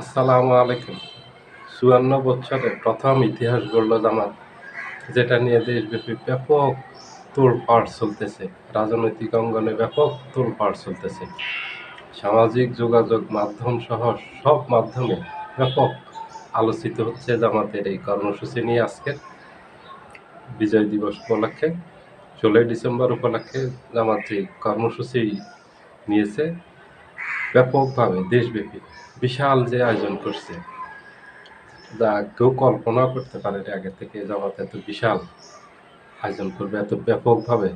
আসসালামু আলাইকুম। চুয়ান্ন বছরে প্রথম ইতিহাস গড়ল জামাত, যেটা নিয়ে দেশব্যাপী ব্যাপক তোলপাড় চলতেছে। রাজনৈতিক অঙ্গনে ব্যাপক তোলপাড় চলতেছে। সামাজিক যোগাযোগ মাধ্যম সহ সব মাধ্যমে ব্যাপক আলোচিত হচ্ছে জামাতের এই কর্মসূচি নিয়ে আজকের বিজয় দিবস উপলক্ষে। ষোলোই ডিসেম্বর উপলক্ষে জামাত যে কর্মসূচি নিয়েছে। ব্যাপকভাবে দেশব্যাপী বিশাল যে আয়োজন করছে যা কেউ কল্পনা করতে পারেনি আগে থেকে জামাত এত বিশাল আয়োজন করবে, এত ব্যাপকভাবে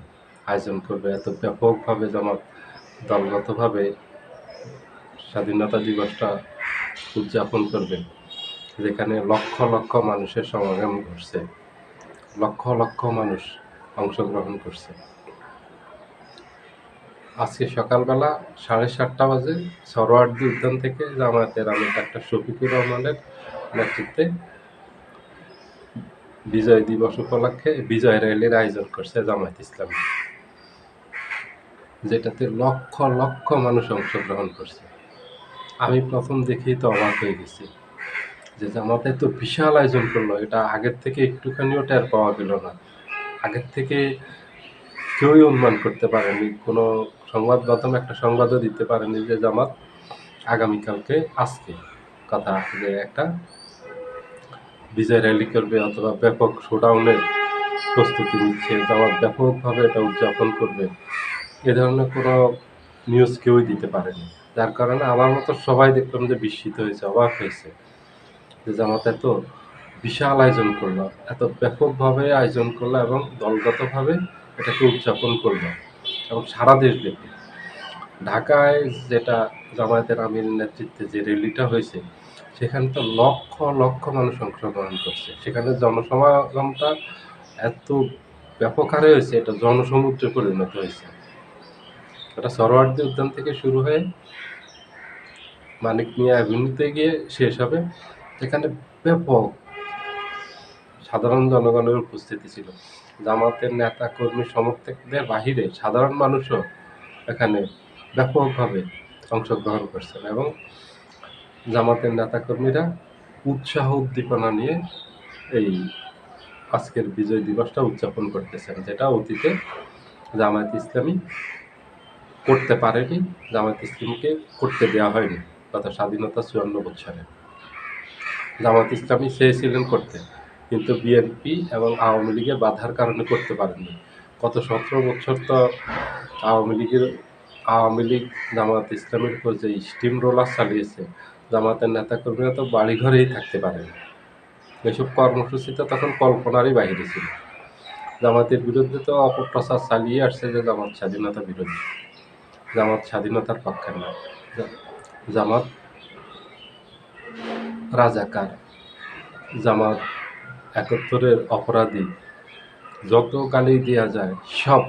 আয়োজন করবে, এত ব্যাপকভাবে জামাত দলগতভাবে স্বাধীনতা দিবসটা উদযাপন করবে, যেখানে লক্ষ লক্ষ মানুষের সমাগম ঘটছে, লক্ষ লক্ষ মানুষ অংশগ্রহণ করছে। আজকে সকালবেলা সাড়ে সাতটা বাজে সরোয়ার্দি উদ্যান থেকে জামায়াতের আমি ডাক্তার শফিকুর রহমানের নেতৃত্বে বিজয় দিবস উপলক্ষে বিজয় র্যালির আয়োজন করছে জামায়াত ইসলামী। যেটাতে লক্ষ লক্ষ মানুষ অংশগ্রহণ করছে। আমি প্রথম দেখেই তো অবাক হয়ে গেছি যে জামাতে তো বিশাল আয়োজন করল। এটা আগের থেকে একটুখানিও টের পাওয়া গেল না। আগের থেকে কেউই অনুমান করতে পারেনি কোনো সংবাদ মাধ্যম একটা সংবাদও দিতে পারেনি যে জামাত আগামীকালকে। আজকে কথা যে একটা বিজয় র্যালি করবে অথবা ব্যাপক শোডাউনের প্রস্তুতি নিচ্ছে, জামাত ব্যাপকভাবে এটা উদযাপন করবে। এ ধরনের কোনো নিউজ কেউই দিতে পারেনি। যার কারণে আমার মতো সবাই দেখলাম যে বিস্মিত হয়েছে, অবাক হয়েছে যে জামাত এত বিশাল আয়োজন করল, এত ব্যাপকভাবে আয়োজন করল এবং দলগতভাবে এটাকে উদযাপন করল। এবং সারা দেশব্যাপী। ঢাকায় যেটা জামায়াতের আমির নেতৃত্বে যে র্যালিটা হয়েছে, সেখানে তো লক্ষ লক্ষ মানুষ অংশগ্রহণ করছে। সেখানে জনসমাগমটা এত ব্যাপক হারে হয়েছে, এটা জনসমুদ্রে পরিণত হয়েছে। এটা সরোয়ার্দি উদ্যান থেকে শুরু হয়ে মানিক মিয়া অ্যাভিনিউতে গিয়ে শেষ হবে। এখানে ব্যাপক সাধারণ জনগণের উপস্থিতি ছিল। জামাতের নেতা কর্মী সমর্থকদের বাহিরে সাধারণ মানুষও এখানে ব্যাপকভাবে অংশগ্রহণ করছেন এবং জামাতের নেতাকর্মীরা উৎসাহ উদ্দীপনা নিয়ে এই আজকের বিজয় দিবসটা উদযাপন করতেছেন, যেটা অতীতে জামায়াত ইসলামী করতে পারেনি, জামায়াত ইসলামীকে করতে দেওয়া হয়নি গত স্বাধীনতা চুয়ান্ন বছরে জামাত ইসলামী চেয়েছিলেন করতে। কিন্তু বিএনপি এবং আওয়ামী লীগের বাধার কারণে করতে পারেনি গত সতেরো বছর তো আওয়ামী লীগের, আওয়ামী লীগ জামাত ইসলামের উপর যে স্টিম রোলার চালিয়েছে জামাতের নেতাকর্মীরা তো বাড়িঘরেই থাকতে পারেনি। এসব কর্মসূচিতে তখন কল্পনারই বাইরে ছিল। জামাতের বিরুদ্ধে তো অপপ্রচার চালিয়ে আসছে যে জামাত স্বাধীনতা বিরোধী। জামাত স্বাধীনতার পক্ষে না। জামাত রাজাকার। জামাত একাত্তরের অপরাধী। যত গালি দেওয়া যায় সব।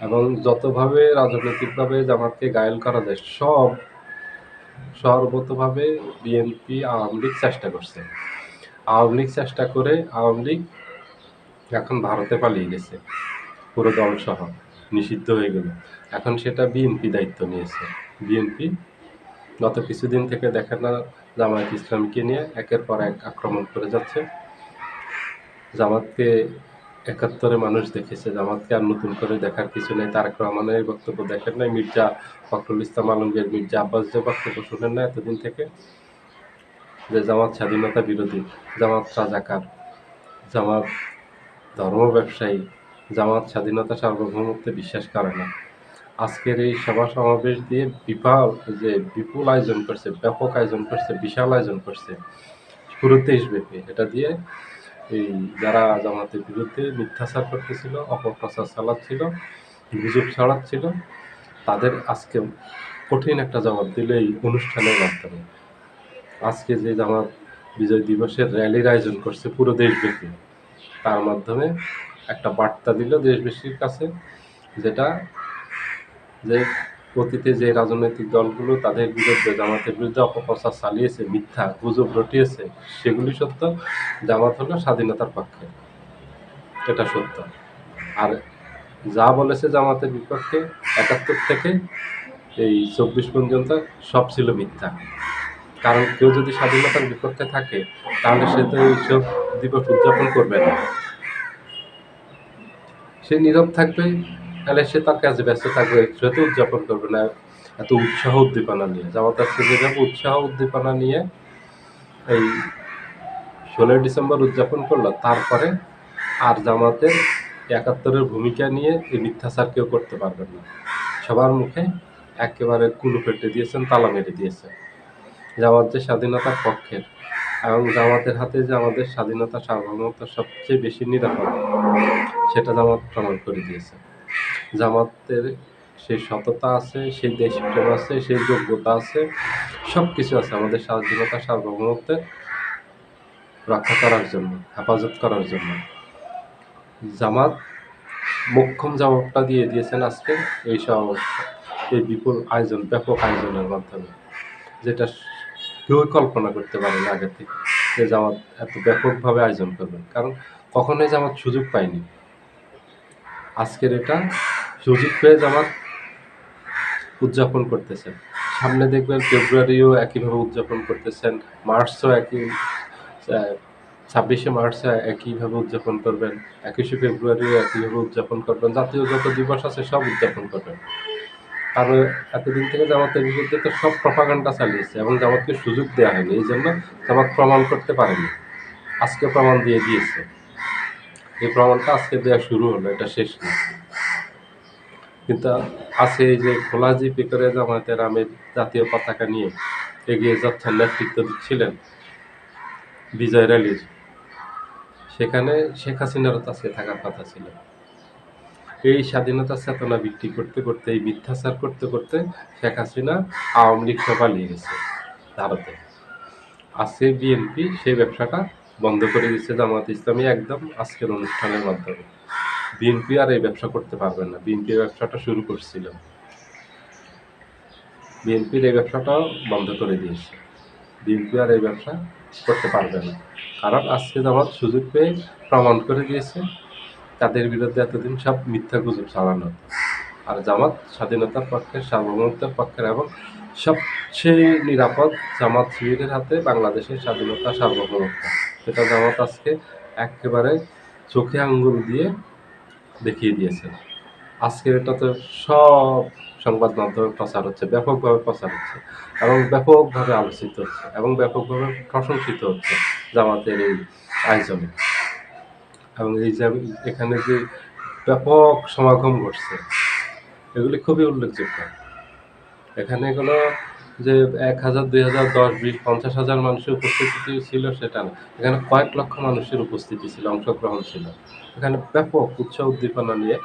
এবং যতভাবে রাজনৈতিকভাবে জামাতকে গায়েল করা যায়, সব সর্বতভাবে বিএনপি আওয়ামী লীগ চেষ্টা করছে। আওয়ামী লীগ চেষ্টা করে আওয়ামী লীগ এখন ভারতে পালিয়ে গেছে। পুরো দল সহ নিষিদ্ধ হয়ে গেল। এখন সেটা বিএনপি দায়িত্ব নিয়েছে। বিএনপি গত কিছুদিন থেকে দেখেন না জামায়াত ইসলামকে নিয়ে একের পর এক আক্রমণ করে যাচ্ছে। জামাতকে একাত্তরে মানুষ দেখেছে, জামাতকে আর নতুন করে দেখার কিছু নেই। তারেক রহমানের বক্তব্য দেখেন নাই, মির্জা ফখরুল ইসলাম আলমগীর, মির্জা আব্বাস যে বক্তব্য শুনেন না এতদিন থেকে, যে জামাত স্বাধীনতা বিরোধী, জামাত রাজাকার, জামাত ধর্ম ব্যবসায়ী, জামাত স্বাধীনতা সার্বভৌমত্বে বিশ্বাস করে না। আজকের এই সভা সমাবেশ দিয়ে বিপাল যে বিপুল আয়োজন করছে, ব্যাপক আয়োজন করছে, বিশাল আয়োজন করছে, পুরো দেশব্যাপী। এটা দিয়ে এই যারা জামাতের বিরুদ্ধে মিথ্যাচার করতেছিল, অপপ্রচার চালাচ্ছিল, গুজব ছড়াচ্ছিল, তাদের আজকে কঠিন একটা জবাব দিল এই অনুষ্ঠানের মাধ্যমে। আজকে যে জামাত বিজয় দিবসের র্যালির আয়োজন করছে পুরো দেশব্যাপী, তার মাধ্যমে একটা বার্তা দিল দেশবাসীর কাছে, যেটা যে অতীতে যে রাজনৈতিক দলগুলো তাদের বিরুদ্ধে জামাতের বিরুদ্ধে অপপ্রচার চালিয়েছে, মিথ্যা গুজব রটিয়েছে, সেগুলি সত্য, জামাত হলো স্বাধীনতার পক্ষে। এটা সত্য। আর যা বলেছে জামাতের বিপক্ষে, একাত্তর থেকে এই চব্বিশ পর্যন্ত সব ছিল মিথ্যা। কারণ কেউ যদি স্বাধীনতার বিপক্ষে থাকে, তাহলে সে তো এইসব দিবস উদযাপন করবে না। সে নীরব থাকবে তাহলে সে তার কাজে ব্যস্ত থাকবে সে তো উদযাপন করবে না, এত উৎসাহ উদ্দীপনা নিয়ে। জামাত আজকে যেভাবে উৎসাহ উদ্দীপনা নিয়ে এই ষোলোই ডিসেম্বর উদযাপন করল। তারপরে আর জামাতের একাত্তরের ভূমিকা নিয়ে এই মিথ্যাচার কেউ করতে পারবেন না। সবার মুখে একেবারে কুলু ফেটে দিয়েছেন, তালা মেরে দিয়েছেন। জামাত যে স্বাধীনতার পক্ষের এবং জামাতের হাতে যে আমাদের স্বাধীনতা, সার্বভৌমত্ব সবচেয়ে বেশি নিরাপদ, সেটা জামাত প্রমাণ করে দিয়েছে। জামাতের সেই সততা আছে, সেই দেশপ্রেম আছে, সেই যোগ্যতা আছে সব কিছু আছে আমাদের স্বাধীনতা, সার্বভৌমত্বের রক্ষা করার জন্য, হেফাজত করার জন্য। জামাত মোক্ষম জবাবটা দিয়ে দিয়েছেন আজকে এই সব, এই বিপুল আয়োজন, ব্যাপক আয়োজনের মাধ্যমে, যেটা কেউ কল্পনা করতে পারেনি আগে থেকে যে জামাত এত ব্যাপকভাবে আয়োজন করবেন কারণ কখনোই জামাত সুযোগ পায়নি। আজকের এটা সুযোগ পেয়ে জামাত উদযাপন করতেছেন সামনে দেখবেন ফেব্রুয়ারিও একইভাবে উদযাপন করতেছেন, মার্চও একই ছাব্বিশে মার্চে একইভাবে উদযাপন করবেন, একুশে ফেব্রুয়ারিও একইভাবে উদযাপন করবেন, জাতীয় যত দিবস আছে সব উদযাপন করবেন। আর এতদিন থেকে জামাতের বিরুদ্ধে তো সব প্রপাগান্ডা চালিয়েছে এবং জামাতকে সুযোগ দেওয়া হয়নি, এই জন্য জামাত প্রমাণ করতে পারেনি। আজকে প্রমাণ দিয়ে দিয়েছে। এই প্রমাণটা আজকে দেওয়া শুরু হলো, এটা শেষ না। কিন্তু আছে যে খোলা জিপি করে জামাতের আমের জাতীয় পতাকা নিয়ে এগিয়ে যাচ্ছেন নেতৃত্ব দিচ্ছিলেন বিজয় র্যালির। সেখানে শেখ হাসিনারও আজকে থাকার কথা ছিল। এই স্বাধীনতা চেতনা বিক্রি করতে করতে, এই মিথ্যাচার করতে করতে শেখ হাসিনা আওয়ামী লীগ পালিয়ে গেছে ভারতে। আজকে বিএনপি সেই ব্যবসাটা বন্ধ করে দিচ্ছে জামাত ইসলামী একদম আজকের অনুষ্ঠানের মাধ্যমে। বিএনপি আর এই ব্যবসা করতে পারবে না। বিএনপি ব্যবসাটা শুরু করছিল বিএনপির এই ব্যবসাটাও বন্ধ করে দিয়েছে। বিএনপি আর এই ব্যবসা করতে পারবে না। কারণ আজকে জামাত সুযোগ পেয়ে প্রমাণ করে দিয়েছে, তাদের বিরুদ্ধে এতদিন সব মিথ্যা গুজব চালানো আর জামাত স্বাধীনতার পক্ষের সার্বভৌমত্বের পক্ষের এবং সবচেয়ে নিরাপদ জামাত শিবিরের হাতে বাংলাদেশের স্বাধীনতা, সার্বভৌমত্ব। সেটা জামাত আজকে একেবারে চোখে আঙ্গুল দিয়ে দেখিয়ে দিয়েছে। আজকের এটা তো সব সংবাদ মাধ্যমে প্রচার হচ্ছে, ব্যাপকভাবে প্রচার হচ্ছে এবং ব্যাপকভাবে আলোচিত হচ্ছে এবং ব্যাপকভাবে প্রশংসিত হচ্ছে জামাতের এই আয়োজনে। এবং এই যে এখানে যে ব্যাপক সমাগম ঘটছে, এগুলি খুবই উল্লেখযোগ্য। এখানে কোনো যে এক হাজার, দুই হাজার, দশ, বিশ, পঞ্চাশ হাজার মানুষের উপস্থিতি ছিল সেটা না। এখানে কয়েক লক্ষ মানুষের উপস্থিতি ছিল, অংশগ্রহণ ছিল। এখানে ব্যাপক উৎসাহ উদ্দীপনা নিয়ে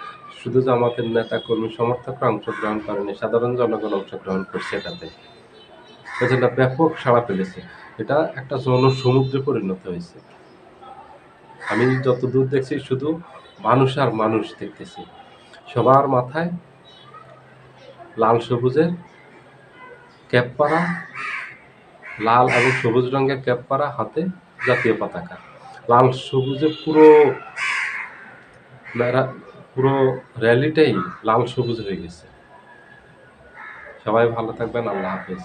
শুধু জামাতের নেতা কর্মী সমর্থকরা অংশগ্রহণ করেনি, সাধারণ জনগণ অংশগ্রহণ করছে এটাতে। এজন্য ব্যাপক সাড়া ফেলেছে। এটা একটা জনসমুদ্রে পরিণত হয়েছে। আমি যতদূর দেখছি, শুধু মানুষ আর মানুষ দেখতেছি। সবার মাথায় লাল সবুজের ক্যাপ পরা লাল এবং সবুজ রঙের ক্যাপ পরা হাতে জাতীয় পতাকা। লাল, সবুজে পুরো পুরো র্যালিটাই লাল, সবুজ হয়ে গেছে। সবাই ভালো থাকবেন, আল্লাহ হাফেজ।